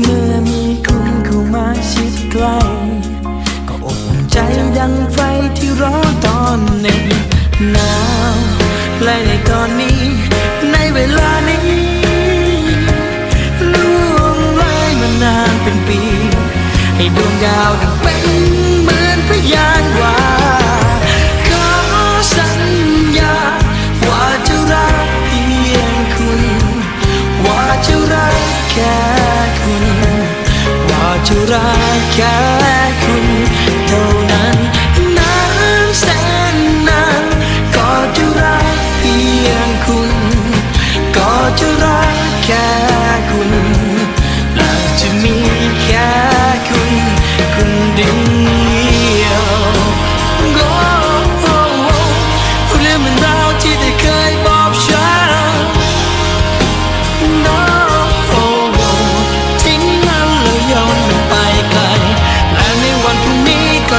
เมื่อมีคุณเข้ามาชิดใกล้ก็อบอุ่นใจดังไฟที่ร้อนตอนหนึ่งหนาวและในตอนนี้ ในเวลานี้ล่วงเลยมานานเป็นปี ให้ดวงดาวดังเป็นเหมือนพยานว่าขอสัญญา ว่าจะรักเพียงคุณ ว่าจะรักแค่ จะรักแค่คุณเท่านั้นนานแสนนานก็จะรักเพียงคุณ ก็จะรักแค่